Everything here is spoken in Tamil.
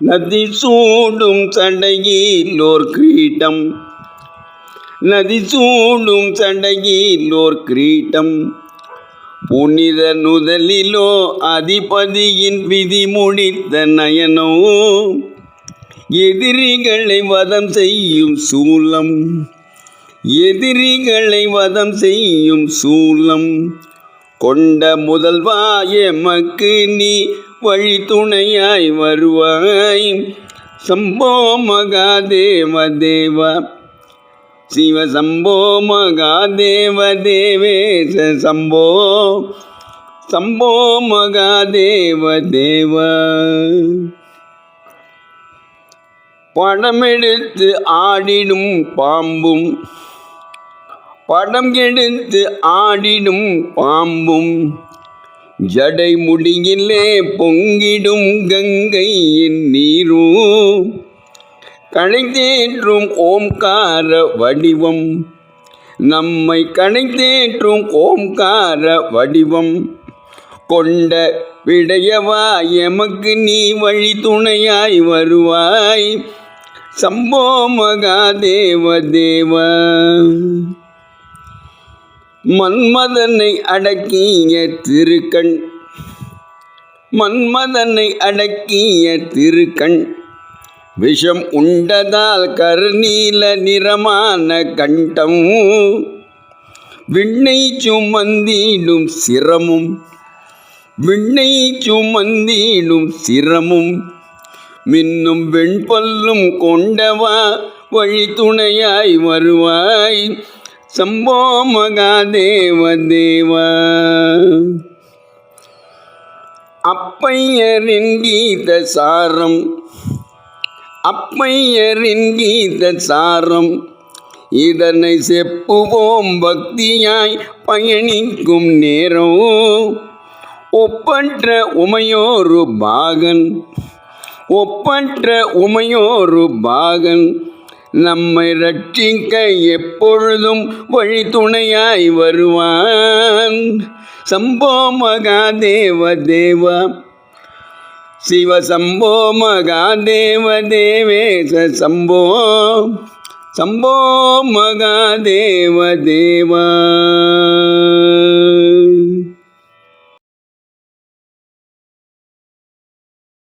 நதி சூடும் சண்டையில் ஓர் கிரீட்டம். நதி சூடும் சண்டையில் ஓர் கிரீட்டம். புனித நுதலிலோ அதிபதியின் விதி முடித்த நயனோ எதிரிகளை வதம் செய்யும் சூலம். எதிரிகளை வதம் செய்யும் சூலம். கொண்ட முதல்வா எமக்கு நீ வழி துணையாய் வருவாய். சம்போ மகாதேவ தேவா. சிவ சம்போ மகாதேவ தேவேச சம்போ. சம்போ மகாதேவ தேவா. படமெடுத்து ஆடிடும் பாம்பும். படம் எடுத்து ஆடிடும் பாம்பும். ஜடை முடியிலே பொங்கிடும் கங்கையின் நீரும் கணைத்தேற்றும் ஓம்கார வடிவம். நம்மை கணைத்தேற்றும் ஓம்கார வடிவம். கொண்ட விடையவா எமக்கு நீ வழி துணையாய் வருவாய். சம்போ மகாதேவ தேவ. மன்மதனை அடக்கிய திருக்கண். மன்மதனை அடக்கிய திருக்கண். விஷம் உண்டதால் கருநீல நிறமான கண்டம். விண்ணை சுமந்திடும் சிரமும். விண்ணை சுமந்திடும் சிரமும். மின்னும் வெண்பல்லும் கொண்டவா வழி துணையாய் வருவாய். சம்போ மகாதேவ தேவ அப்பையரின் கீத சாரம் அப்பையரின் கீத சாரம். இதனை செப்புவோம் பக்தியாய் பயணிக்கும் நேரம் ஒப்பற்ற உமையோரு பாகன் ஒப்பற்ற உமையோரு பாகன். நம்மை ரட்சிக்க எப்பொழுதும் வழி துணையாய் வருவான். சம்போ மகாதேவ தேவா சிவ சம்போ மகாதேவ தேவேச சம்போ சம்போ மகாதேவ தேவா.